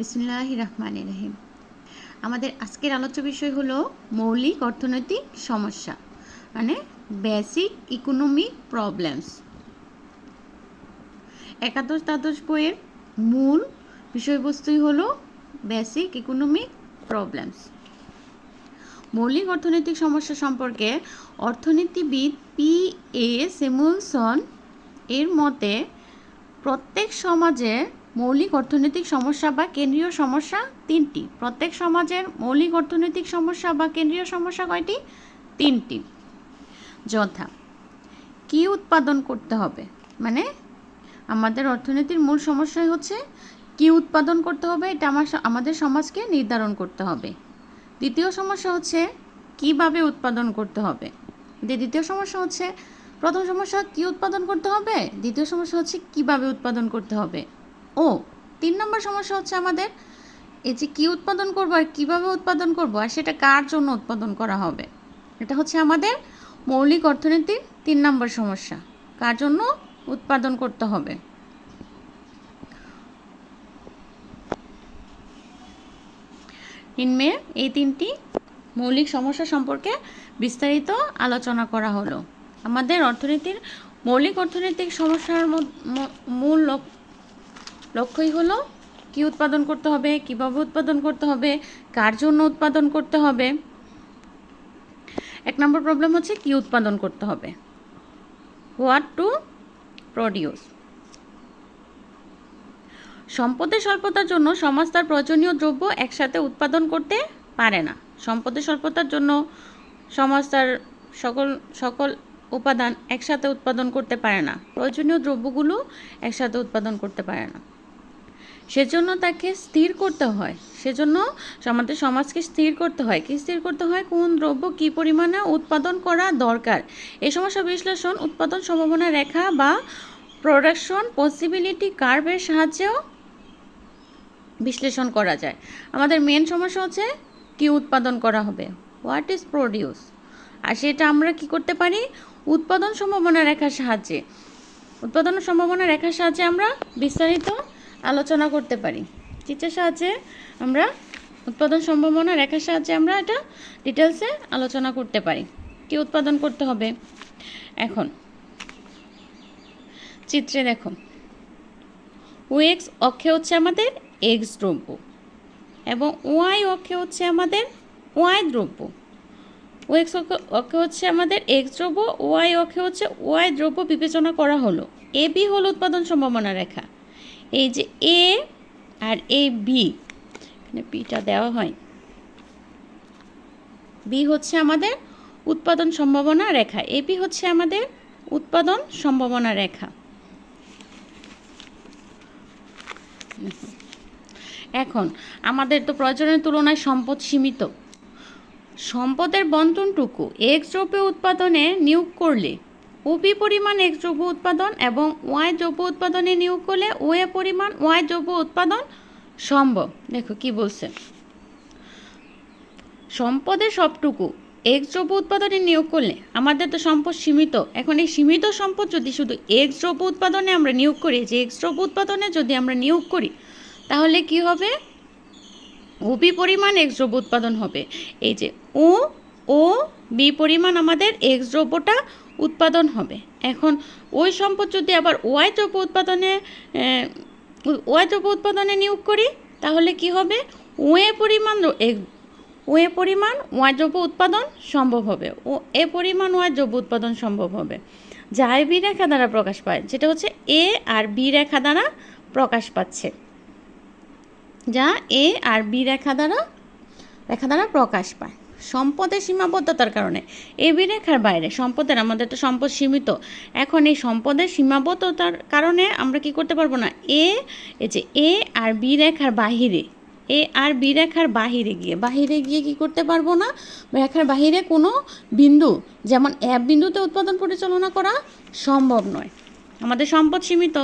বিসমুল্লাহ রহমান রহিম আমাদের আজকের আলোচ্য বিষয় হলো মৌলিক অর্থনৈতিক সমস্যা মানে বেসিক ইকোনমিক প্রবলেমস একাদশ দ্বাদশ বইয়ের মূল বিষয়বস্তুই হলো বেসিক ইকোনমিক প্রবলেমস মৌলিক অর্থনৈতিক সমস্যা সম্পর্কে অর্থনীতিবিদ পি এ সেমুলসন এর মতে প্রত্যেক সমাজে মৌলিক অর্থনৈতিক সমস্যা বা কেন্দ্রীয় সমস্যা তিনটি। প্রত্যেক সমাজের মৌলিক অর্থনৈতিক সমস্যা বা কেন্দ্রীয় সমস্যা কয়টি? তিনটি। যথা। কি উৎপাদন করতে হবে? মানে আমাদের অর্থনীতির মূল সমস্যাই হচ্ছে কি উৎপাদন করতে হবে, এটা আমার আমাদের সমাজকে নির্ধারণ করতে হবে। দ্বিতীয় সমস্যা হচ্ছে কীভাবে উৎপাদন করতে হবে? দ্বিতীয় সমস্যা হচ্ছে, প্রথম সমস্যা কি উৎপাদন করতে হবে? দ্বিতীয় সমস্যা হচ্ছে কীভাবে উৎপাদন করতে হবে? ও, তিন নম্বর সমস্যা হচ্ছে আমাদের, এই যে কী উৎপাদন করব আর কীভাবে উৎপাদন করব আর সেটা কার জন্য উৎপাদন করা হবে? এটা হচ্ছে আমাদের মৌলিক অর্থনীতির তিন নম্বর সমস্যা, কার জন্য উৎপাদন করতে হবে? ইনমে এই তিনটি মৌলিক সমস্যা সম্পর্কে বিস্তারিত আলোচনা করা হলো। আমাদের অর্থনীতির মৌলিক অর্থনৈতিক সমস্যার মূল লক্ষ্যই হলো কি উৎপাদন করতে হবে, কীভাবে উৎপাদন করতে হবে, কার জন্য উৎপাদন করতে হবে। এক নম্বর প্রবলেম হচ্ছে কি উৎপাদন করতে হবে। হোয়াট টু প্রডিউস সম্পদের স্বল্পতার জন্য সমাজ তার প্রয়োজনীয় দ্রব্য একসাথে উৎপাদন করতে পারে না। সম্পদের স্বল্পতার জন্য সমাজ তার সকল সকল উপাদান একসাথে উৎপাদন করতে পারে না। প্রয়োজনীয় দ্রব্যগুলো একসাথে উৎপাদন করতে পারে না। সেজন্য তাকে স্থির করতে হয়। সেজন্য আমাদের সমাজকে স্থির করতে হয়। কি স্থির করতে হয়? কোন দ্রব্য কি পরিমাণে উৎপাদন করা দরকার? এই সমস্যা বিশ্লেষণ, উৎপাদন সম্ভাবনা রেখা বা প্রোডাকশন পসিবিলিটি কার্ভের সাহায্যেও বিশ্লেষণ করা যায়। আমাদের মেন সমস্যা হচ্ছে কি উৎপাদন করা হবে? হোয়াট ইজ প্রডিউস আর সেটা আমরা কি করতে পারি? উৎপাদন সম্ভাবনা রেখার সাহায্যে। উৎপাদন সম্ভাবনা রেখার সাহায্যে আমরা বিস্তারিত আলোচনা করতে পারি। চিত্রের সাহায্যে আমরা উৎপাদন সম্ভাবনা রেখার সাহায্যে আমরা এটা ডিটেলসে আলোচনা করতে পারি। কি উৎপাদন করতে হবে? এখন চিত্রে দেখো ওয়েক্স অক্ষে হচ্ছে আমাদের এক্স দ্রব্য এবং ওয়াই অক্ষে হচ্ছে আমাদের ওয়াই দ্রব্য। ওয়েক্স অক্ষে হচ্ছে আমাদের এক্স দ্রব্য ওয়াই অক্ষে হচ্ছে ওয়াই দ্রব্য বিবেচনা করা হলো। এ বি হল উৎপাদন সম্ভাবনা রেখা। এই যে এ আর এ বি, এখানে বিটা দেওয়া হয়। বি হচ্ছে আমাদের উৎপাদন সম্ভাবনা রেখা। এ বি হচ্ছে আমাদের উৎপাদন সম্ভাবনা রেখা। এখন, আমাদের তো প্রয়োজনের তুলনায় সম্পদ সীমিত। সম্পদের বন্টনটুকু, এক্স দ্রব্য উৎপাদনে নিয়োগ করলে ওপি পরিমাণ এক দ্রব্য উৎপাদন এবং ওয়াই দ্রব্য উৎপাদনে নিয়োগ করলে ওয়ে পরিমাণ ওয়াই দ্রব্য উৎপাদন সম্ভব। দেখো কি বলছে। সম্পদের সবটুকু এক দ্রব্য উৎপাদনে নিয়োগ করলে আমাদের তো সম্পদ সীমিত। এখন এই সীমিত সম্পদ যদি শুধু এক দ্রব্য উৎপাদনে আমরা নিয়োগ করি, যে এক দ্রব্য উৎপাদনে যদি আমরা নিয়োগ করি, তাহলে কি হবে? ওপি পরিমাণ এক্স দ্রব্য উৎপাদন হবে। এই যে ও ও বি পরিমাণ আমাদের এক্স দ্রব্যটা উৎপাদন হবে। এখন ওই সম্পদ যদি আবার ওয়াই দ্রব্য উৎপাদনে ওয়াই দ্রব্য উৎপাদনে নিয়োগ করি, তাহলে কি হবে? ওয়ে পরিমাণ ওয়ে পরিমাণ ওয়াই দ্রব্য উৎপাদন সম্ভব হবে। ও এ পরিমাণ ওয়াই দ্রব্য উৎপাদন সম্ভব হবে। যা বি রেখা দ্বারা প্রকাশ পায় যেটা হচ্ছে এ আর বি রেখা দ্বারা প্রকাশ পাচ্ছে। যা এ আর বি রেখা দ্বারা রেখা দ্বারা প্রকাশ পায়। সম্পদের সীমাবদ্ধতার কারণে। এ বি রেখার বাইরে সম্পদের আমাদের তো সম্পদ সীমিত। এখন এই সম্পদের সীমাবদ্ধতার কারণে আমরা কি করতে পারব না? এ, এই যে এ আর বি রেখার বাহিরে, এ আর বি রেখার বাহিরে গিয়ে বাহিরে গিয়ে কি করতে পারব না? রেখার বাহিরে কোনো বিন্দু, যেমন এক বিন্দুতে উৎপাদন পরিচালনা করা সম্ভব নয়। আমাদের সম্পদ সীমিত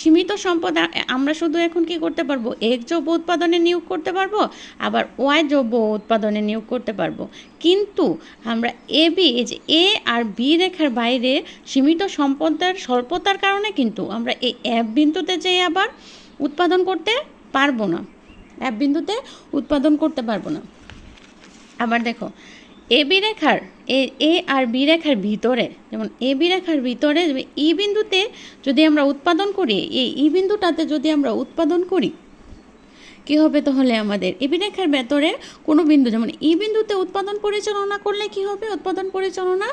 সীমিত সম্পদ আমরা শুধু এখন কি করতে পারব? এক দ্রব্য উৎপাদনে নিয়োগ করতে পারব, আবার ওয়াই দ্রব্য উৎপাদনে নিয়োগ করতে পারব। কিন্তু আমরা এ, বি, এই যে এ আর বি রেখার বাইরে সীমিত সম্পদের স্বল্পতার কারণে কিন্তু আমরা এই এক বিন্দুতে যেয়ে আবার উৎপাদন করতে পারব না এফ বিন্দুতে উৎপাদন করতে পারব না। আবার দেখো এ বি রেখার, এ এ আর বি রেখার ভিতরে, যেমন এ বি রেখার ভিতরে ই বিন্দুতে যদি আমরা উৎপাদন করি, এই ই বিন্দুটাতে যদি আমরা উৎপাদন করি, কি হবে তাহলে আমাদের? এবি রেখার ভেতরে কোনো বিন্দু, যেমন ই বিন্দুতে উৎপাদন পরিচালনা করলে কি হবে? উৎপাদন পরিচালনা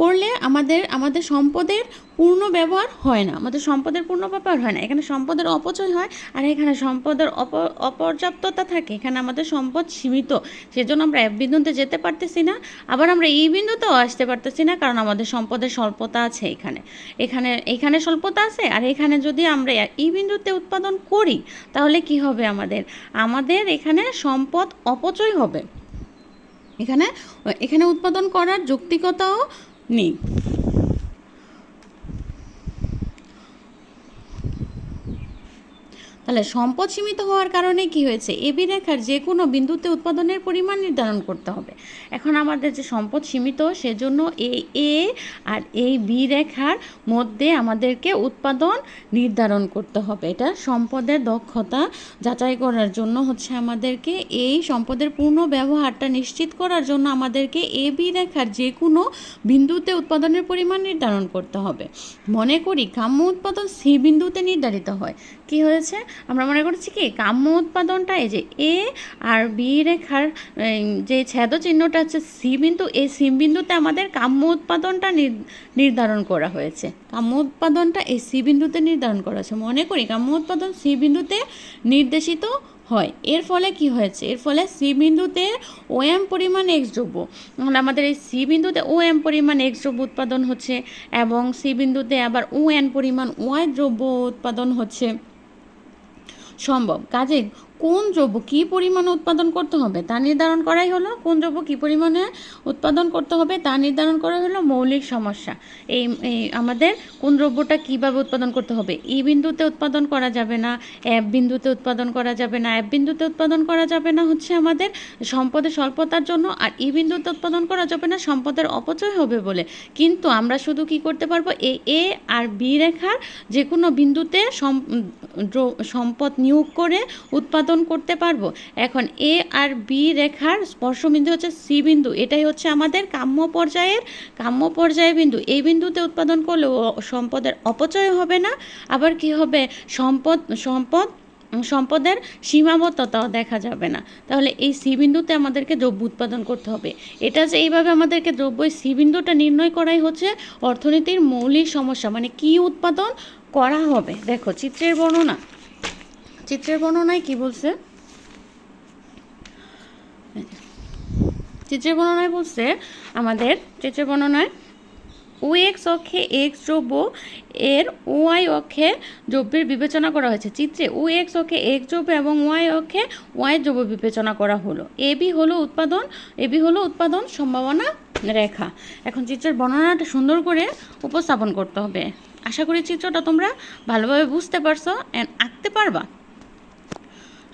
করলে আমাদের আমাদের সম্পদের পূর্ণ ব্যবহার হয় না। আমাদের সম্পদের পূর্ণ ব্যবহার হয় না। এখানে সম্পদের অপচয় হয় আর এখানে সম্পদের অপ, অপর্যাপ্ততা থাকে। এখানে আমাদের সম্পদ সীমিত। সেজন্য আমরা এক বিন্দুতে যেতে পারতেছি না। আবার আমরা এই বিন্দুতেও আসতে পারতেছি না কারণ আমাদের সম্পদের স্বল্পতা আছে এখানে। এখানে এখানে স্বল্পতা আছে আর এখানে যদি আমরা এই বিন্দুতে উৎপাদন করি, তাহলে কি হবে আমাদের? আমাদের এখানে সম্পদ অপচয় হবে। এখানে এখানে উৎপাদন করার যৌক্তিকতাও নেই তাহলে সম্পদ সীমিত হওয়ার কারণে কি হয়েছে? এবি রেখার যে কোনো বিন্দুতে উৎপাদনের পরিমাণ নির্ধারণ করতে হবে। এখন আমাদের যে সম্পদ সীমিত, সেজন্য এই এ আর এই বি রেখার মধ্যে আমাদেরকে উৎপাদন নির্ধারণ করতে হবে। এটা সম্পদের দক্ষতা যাচাই করার জন্য হচ্ছে আমাদেরকে এই সম্পদের পূর্ণ ব্যবহারটা নিশ্চিত করার জন্য আমাদেরকে এ বি রেখার যে কোনো বিন্দুতে উৎপাদনের পরিমাণ নির্ধারণ করতে হবে। মনে করি, কাম্য উৎপাদন সি বিন্দুতে নির্ধারিত হয়। কি হয়েছে? আমরা মনে করছি কি, কাম্য উৎপাদনটা এই যে এ আর বি রেখার যে ছেদ চিহ্নটা হচ্ছে সি বিন্দু, এই সি বিন্দুতে আমাদের কাম্য উৎপাদনটা নির্ধারণ করা হয়েছে। কাম্য উৎপাদনটা এই সি বিন্দুতে নির্ধারণ করা হয়েছে। মনে করি কাম্য উৎপাদন সি বিন্দুতে নির্দেশিত হয়। এর ফলে কি হয়েছে? এর ফলে সি বিন্দুতে ও এম পরিমাণ এক্স দ্রব্য মানে আমাদের এই সি বিন্দুতে ও এম পরিমাণ এক্স দ্রব্য উৎপাদন হচ্ছে এবং সি বিন্দুতে আবার ও এন পরিমাণ ওয়াই দ্রব্য উৎপাদন হচ্ছে। সম্ভব। কাজে কোন দ্রব্য কী পরিমাণে উৎপাদন করতে হবে তা নির্ধারণ করাই হলো। কোন দ্রব্য কী পরিমাণে উৎপাদন করতে হবে তা নির্ধারণ করা হলো মৌলিক সমস্যা। এই আমাদের কোন দ্রব্যটা কীভাবে উৎপাদন করতে হবে। ই বিন্দুতে উৎপাদন করা যাবে না, অ্যাপ বিন্দুতে উৎপাদন করা যাবে না, অ্যাপ বিন্দুতে উৎপাদন করা যাবে না হচ্ছে আমাদের সম্পদের স্বল্পতার জন্য আর ই বিন্দুতে উৎপাদন করা যাবে না সম্পদের অপচয় হবে বলে। কিন্তু আমরা শুধু কি করতে পারব? এ এ আর বি রেখার যে কোনো বিন্দুতে সম্পদ নিয়োগ করে উৎপাদন উৎপাদন করতে পারব। এখন এ আর বি রেখার স্পর্শবিন্দু হচ্ছে সি বিন্দু। এটাই হচ্ছে আমাদের কাম্য পর্যায়ের, কাম্য পর্যায় বিন্দু। এই বিন্দুতে উৎপাদন করলেও সম্পদের অপচয় হবে না। আবার কি হবে? সম্পদ সম্পদ সম্পদের সীমাবদ্ধতাও দেখা যাবে না। তাহলে এই সি বিন্দুতে আমাদেরকে দ্রব্য উৎপাদন করতে হবে। এটা যে এইভাবে আমাদেরকে দ্রব্য সি বিন্দুটা নির্ণয় করাই হচ্ছে অর্থনীতির মৌলিক সমস্যা। মানে কি উৎপাদন করা হবে? দেখো, চিত্রের বর্ণনা। চিত্রের বর্ণনায় কি বলছে? চিত্রের বর্ণনায় বলছে, আমাদের চিত্রের বর্ণনায় ও এক্স অক্ষে এক্স দ্রব্য এর ওয়াই অক্ষে দ্রব্যের বিবেচনা করা হয়েছে। চিত্রে ও এক্স অক্ষে এক্স দ্রব্য এবং ওয়াই অক্ষে ওয়াই দ্রব্য বিবেচনা করা হলো। এবি হলো উৎপাদন এবি হলো উৎপাদন সম্ভাবনা রেখা। এখন চিত্রের বর্ণনাটা সুন্দর করে উপস্থাপন করতে হবে। আশা করি চিত্রটা তোমরা ভালোভাবে বুঝতে পারছ অ্যান্ড আঁকতে পারবা।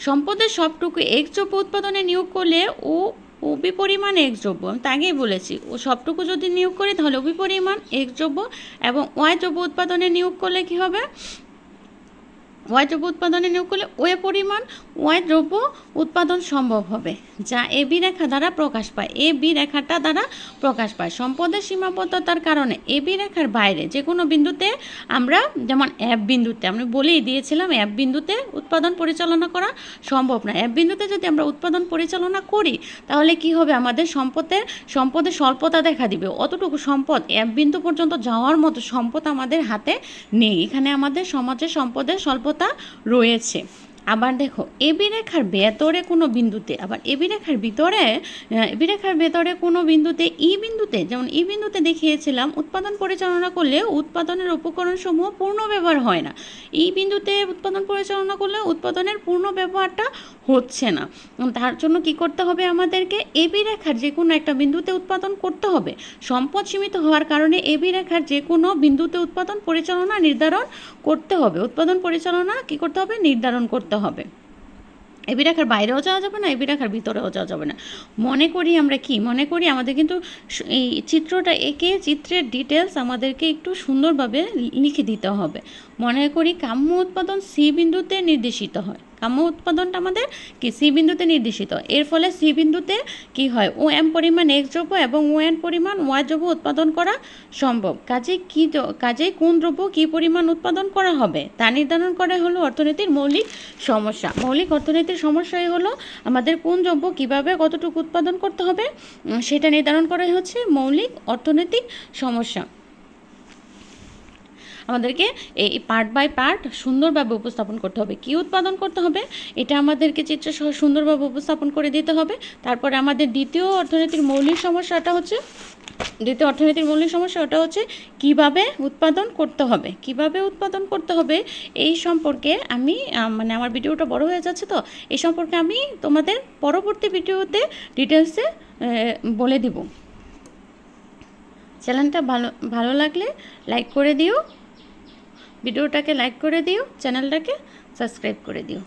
সম্পদের সবটুকু এক উৎপাদনে নিয়োগ করলে ও অবিপরিমাণ এক দ্রব্য, আমি আগেই বলেছি। ও সবটুকু যদি নিয়োগ করি তাহলে অবিপরিমাণ এক দ্রব্য এবং ওয়াই দ্রব্য উৎপাদনে নিয়োগ করলে কি হবে? ওয়াই দ্রব্য উৎপাদনে নিয়োগ করলে ওয়ে পরিমাণ ওয়াই দ্রব্য উৎপাদন সম্ভব হবে, যা এ বি রেখা দ্বারা প্রকাশ পায়। এ বি রেখাটা দ্বারা প্রকাশ পায়। সম্পদের সীমাবদ্ধতার কারণে এ বি রেখার বাইরে যে কোনো বিন্দুতে আমরা, যেমন অ্যাপ বিন্দুতে আমি বলেই দিয়েছিলাম অ্যাপ বিন্দুতে উৎপাদন পরিচালনা করা সম্ভব না। অ্যাপ বিন্দুতে যদি আমরা উৎপাদন পরিচালনা করি, তাহলে কি হবে? আমাদের সম্পদের সম্পদের স্বল্পতা দেখা দিবে। অতটুকু সম্পদ অ্যাপ বিন্দু পর্যন্ত যাওয়ার মতো সম্পদ আমাদের হাতে নেই। এখানে আমাদের সমাজে সম্পদের স্বল্প সম্ভাব্যতা রয়েছে। আবার দেখো এবি রেখার ভেতরে কোনো বিন্দুতে, আবার এবি রেখার ভিতরে এবি রেখার ভেতরে কোনো বিন্দুতে, ই বিন্দুতে, যেমন ই বিন্দুতে দেখিয়েছিলাম, উৎপাদন পরিচালনা করলে উৎপাদনের উপকরণ সমূহ পূর্ণ ব্যবহার হয় না। ই বিন্দুতে উৎপাদন পরিচালনা করলে উৎপাদনের পূর্ণ ব্যবহারটা হচ্ছে না। তার জন্য কি করতে হবে আমাদেরকে? এবি রেখার যে কোনো একটা বিন্দুতে উৎপাদন করতে হবে। সম্পদ সীমিত হওয়ার কারণে এবি রেখার যে কোনো বিন্দুতে উৎপাদন পরিচালনা নির্ধারণ করতে হবে। উৎপাদন পরিচালনা কি করতে হবে? নির্ধারণ করতে হবে। এবি রেখার বাইরেও যাওয়া যাবে না এবি রাখার ভিতরেও যাওয়া যাবে না। মনে করি আমরা কি? মনে করি আমাদের কিন্তু এই চিত্রটা এঁকে চিত্রের ডিটেলস আমাদেরকে একটু সুন্দরভাবে লিখে দিতে হবে। মনে করি কাম্য উৎপাদন সি বিন্দুতে নির্দেশিত হয়। কাম্য উৎপাদনটা আমাদের কি সি বিন্দুতে নির্দেশিত। এর ফলে সি বিন্দুতে কি হয়? ও এম পরিমাণ এক্স দ্রব্য এবং ও এন পরিমাণ ওয়াই দ্রব্য উৎপাদন করা সম্ভব। কাজে কি কাজেই কোন দ্রব্য কী পরিমাণ উৎপাদন করা হবে তা নির্ধারণ করা হলো অর্থনীতির মৌলিক সমস্যা। মৌলিক অর্থনীতির সমস্যাই হলো আমাদের কোন দ্রব্য কীভাবে কতটুকু উৎপাদন করতে হবে সেটা নির্ধারণ করাই হচ্ছে মৌলিক অর্থনৈতিক সমস্যা। আমাদেরকে এই পার্ট বাই পার্ট সুন্দরভাবে উপস্থাপন করতে হবে। কি উৎপাদন করতে হবে? এটা আমাদেরকে চিত্র সহ সুন্দরভাবে উপস্থাপন করে দিতে হবে। তারপরে আমাদের দ্বিতীয় অর্থনীতির মৌলিক সমস্যাটা হচ্ছে, দ্বিতীয় অর্থনীতির মৌলিক সমস্যা ওটা হচ্ছে কীভাবে উৎপাদন করতে হবে। কীভাবে উৎপাদন করতে হবে এই সম্পর্কে আমি মানে আমার ভিডিওটা বড় হয়ে যাচ্ছে তো, এই সম্পর্কে আমি তোমাদের পরবর্তী ভিডিওতে ডিটেলসে বলে দিব। চ্যানেলটা ভালো ভালো লাগলে লাইক করে দিও। ভিডিওটাকে লাইক করে দিও চ্যানেলটাকে সাবস্ক্রাইব করে দিও।